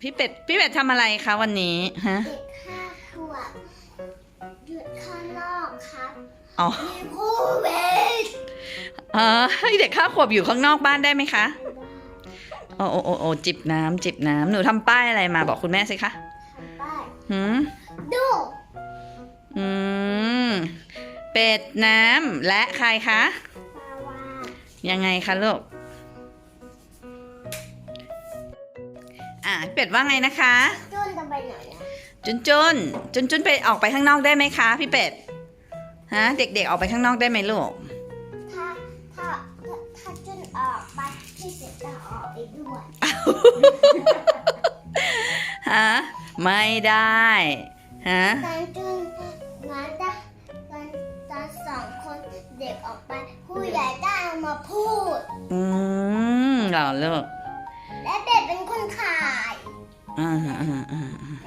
พี่เป็ดพี่เป็ดทำอะไรคะวันนี้ฮะ เด็กห้าขวบหยุดข้างนอกครับอ๋อ มีโควิดเออให้เด็กข้าขวบอยู่ข้างนอกบ้านได้ไหมคะโอ้โอ้โอ้โอ้จิบน้ำจิบน้ำหนูทำป้ายอะไรมาบอกคุณแม่สิคะไปหืมดูอืมเป็ดน้ำและใครคะปาวายังไงคะลูก อะเป็ดว่าไงนะคะจุนจะไปไหนอะจุนจุนจุนจุนไปออกไปข้างนอกได้ไหมคะพี่เป็ดฮะเด็กๆออกไปข้างนอกได้ไหมลูกถ้าถ้าถ้าถ้าจุนออกไปพี่เสร็จจะออกไปด้วยฮะไม่ได้ฮะตอนจุนงั้นจะตอนตอนสองคนเด็กออกไปผู้ใหญ่ได้เอามาพูดอืมเหรอลูกและ เด็กเป็นคน